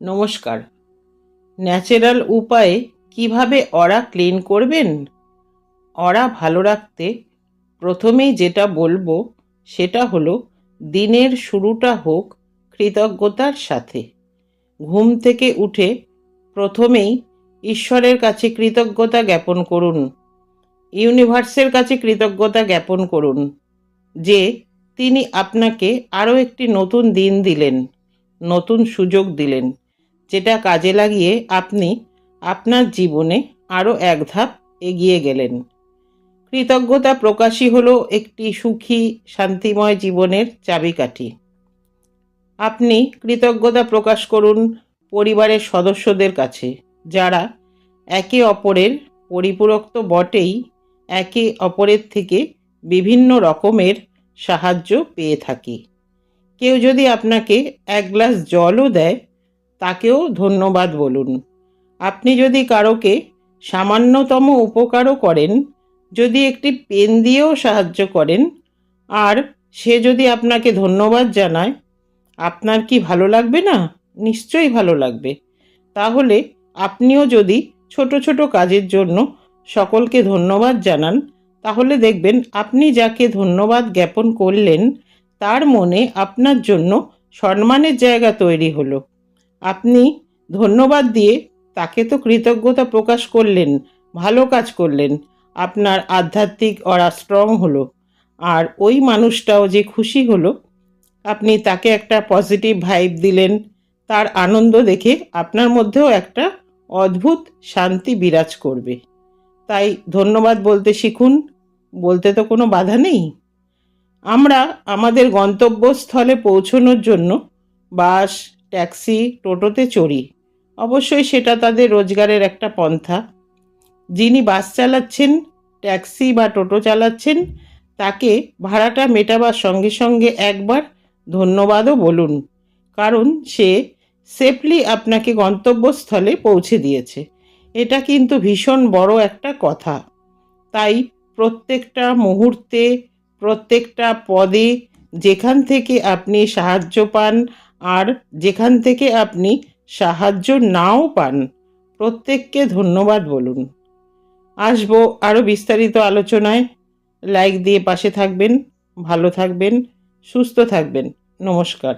নমস্কার। ন্যাচারাল উপায়ে কীভাবে অরা ক্লিন করবেন? অরা ভালো রাখতে প্রথমেই যেটা বলব সেটা হলো দিনের শুরুটা হোক কৃতজ্ঞতার সাথে। ঘুম থেকে উঠে প্রথমেই ঈশ্বরের কাছে কৃতজ্ঞতা জ্ঞাপন করুন। ইউনিভার্সের কাছে কৃতজ্ঞতা জ্ঞাপন করুন যে তিনি আপনাকে আরও একটি নতুন দিন দিলেন, নতুন সুযোগ দিলেন। যেটা কাজে লাগিয়ে আপনি আপনার জীবনে আরও এক ধাপ এগিয়ে গেলেন। কৃতজ্ঞতা প্রকাশই হলো একটি সুখী, শান্তিময় জীবনের চাবিকাঠি। আপনি কৃতজ্ঞতা প্রকাশ করুন পরিবারের সদস্যদের কাছে, যারা একে অপরের পরিপূরক তো বটেই, একে অপরের থেকে বিভিন্ন রকমের সাহায্য পেয়ে থাকি। কেউ যদি আপনাকে এক গ্লাস জলও দেয় তাকেও ধন্যবাদ বলুন। আপনি যদি কারোকে সামান্যতম উপকারও করেন, যদি একটি পেন দিয়েও সাহায্য করেন, আর সে যদি আপনাকে ধন্যবাদ জানায়, আপনার কি ভালো লাগবে না? নিশ্চয়ই ভালো লাগবে। তাহলে আপনিও যদি ছোট ছোট কাজের জন্য সকলকে ধন্যবাদ জানান, তাহলে দেখবেন আপনি যাকে ধন্যবাদ জ্ঞাপন করলেন, তার মনে আপনার জন্য সম্মানের জায়গা তৈরি হলো। আপনি ধন্যবাদ দিয়ে তাকে তো কৃতজ্ঞতা প্রকাশ করলেন, ভালো কাজ করলেন। আপনার আধ্যাত্মিক অরা স্ট্রং হলো। আর ওই মানুষটাও যে খুশি হলো, আপনি তাকে একটা পজিটিভ ভাইব দিলেন। তার আনন্দ দেখে আপনার মধ্যেও একটা অদ্ভুত শান্তি বিরাজ করবে। তাই ধন্যবাদ বলতে শিখুন, বলতে তো কোনো বাধা নেই। আমরা আমাদের গন্তব্যস্থলে পৌঁছানোর জন্য বাস ট্যাক্সি, টোটোতে চড়ি। অবশ্যই সেটা তাদের রোজগারের একটা পন্থা। যিনি বাস চালাচ্ছেন, ট্যাক্সি বা টোটো চালাচ্ছেন, তাকে ভাড়াটা মেটাবার সঙ্গে সঙ্গে একবার ধন্যবাদও বলুন, কারণ সে সেফলি আপনাকে গন্তব্যস্থলে পৌঁছে দিয়েছে। এটা কিন্তু ভীষণ বড় একটা কথা। তাই প্রত্যেকটা মুহূর্তে, প্রত্যেকটা পদে যেখান থেকে আপনি সাহায্য পান আর যেখান থেকে আপনি সাহায্য নাও পান, প্রত্যেককে ধন্যবাদ বলুন। আসব আরও বিস্তারিত আলোচনায়। লাইক দিয়ে পাশে থাকবেন, ভালো থাকবেন, সুস্থ থাকবেন। নমস্কার।